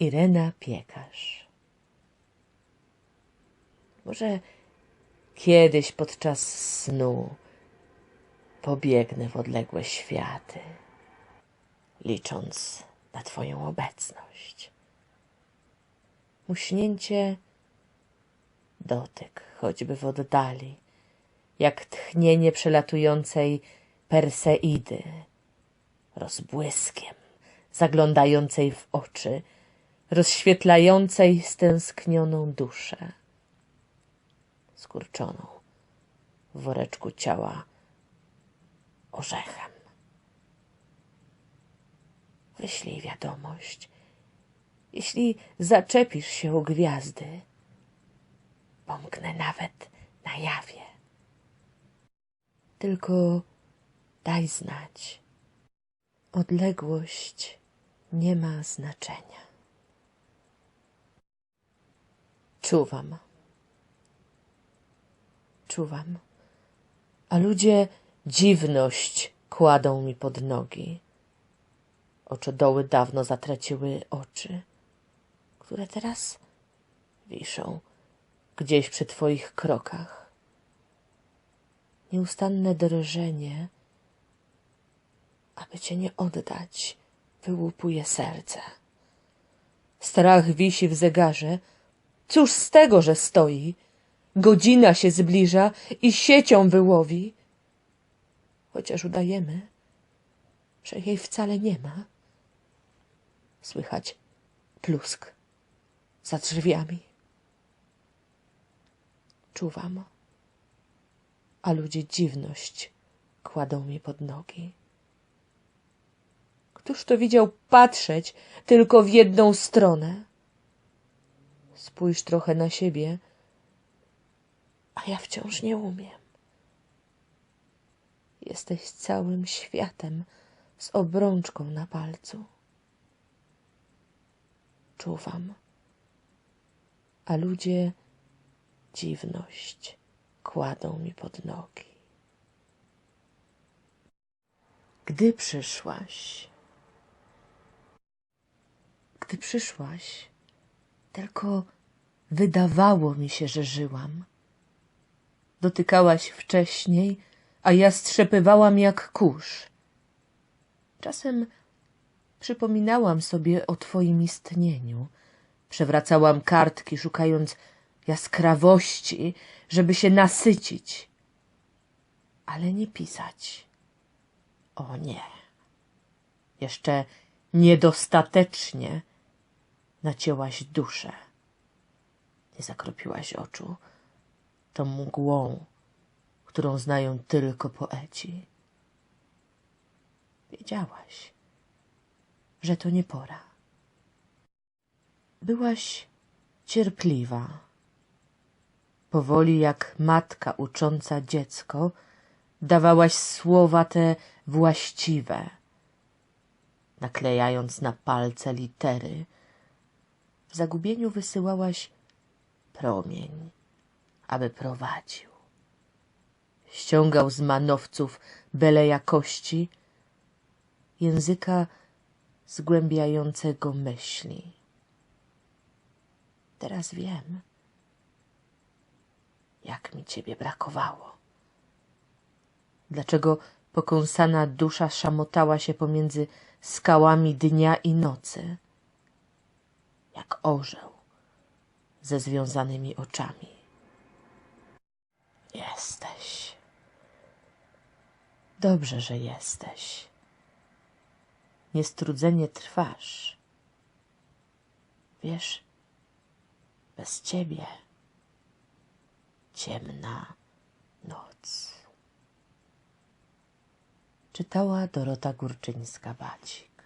Irena Piekarz Może kiedyś podczas snu pobiegnę w odległe światy, licząc na Twoją obecność. Muśnięcie dotyk, choćby w oddali, jak tchnienie przelatującej Perseidy, rozbłyskiem zaglądającej w oczy, rozświetlającej stęsknioną duszę, skurczoną w woreczku ciała orzechem. Wyślij wiadomość, jeśli zaczepisz się o gwiazdy, pomknę nawet na jawie. Tylko daj znać. Odległość nie ma znaczenia. Czuwam. Czuwam. A ludzie dziwność kładą mi pod nogi. Oczodoły dawno zatraciły oczy, które teraz wiszą gdzieś przy twoich krokach. Nieustanne drżenie, aby cię nie oddać, wyłupuje serce. Strach wisi w zegarze. Cóż z tego, że stoi? Godzina się zbliża i siecią wyłowi. Chociaż udajemy, że jej wcale nie ma. Słychać plusk za drzwiami. Czuwam, a ludzie dziwność kładą mi pod nogi. Któż to widział patrzeć tylko w jedną stronę? Spójrz trochę na siebie, a ja wciąż nie umiem. Jesteś całym światem z obrączką na palcu. Czuwam, a ludzie dziwność kładą mi pod nogi. Gdy przyszłaś, gdy przyszłaś, tylko wydawało mi się, że żyłam. Dotykałaś wcześniej, a ja strzepywałam jak kurz. Czasem przypominałam sobie o twoim istnieniu. Przewracałam kartki, szukając jaskrawości, żeby się nasycić. Ale nie pisać. O nie. Jeszcze niedostatecznie nacięłaś duszę. Nie zakropiłaś oczu tą mgłą, którą znają tylko poeci. Wiedziałaś, że to nie pora. Byłaś cierpliwa. Powoli jak matka ucząca dziecko, dawałaś słowa te właściwe, naklejając na palce litery. W zagubieniu wysyłałaś promień, aby prowadził. Ściągał z manowców bele jakości, języka zgłębiającego myśli. Teraz wiem, jak mi ciebie brakowało. Dlaczego pokąsana dusza szamotała się pomiędzy skałami dnia i nocy, jak orzeł ze związanymi oczami. Jesteś. Dobrze, że jesteś. Niestrudzenie trwasz. Wiesz, bez ciebie ciemna noc. Czytała Dorota Górczyńska-Bacik.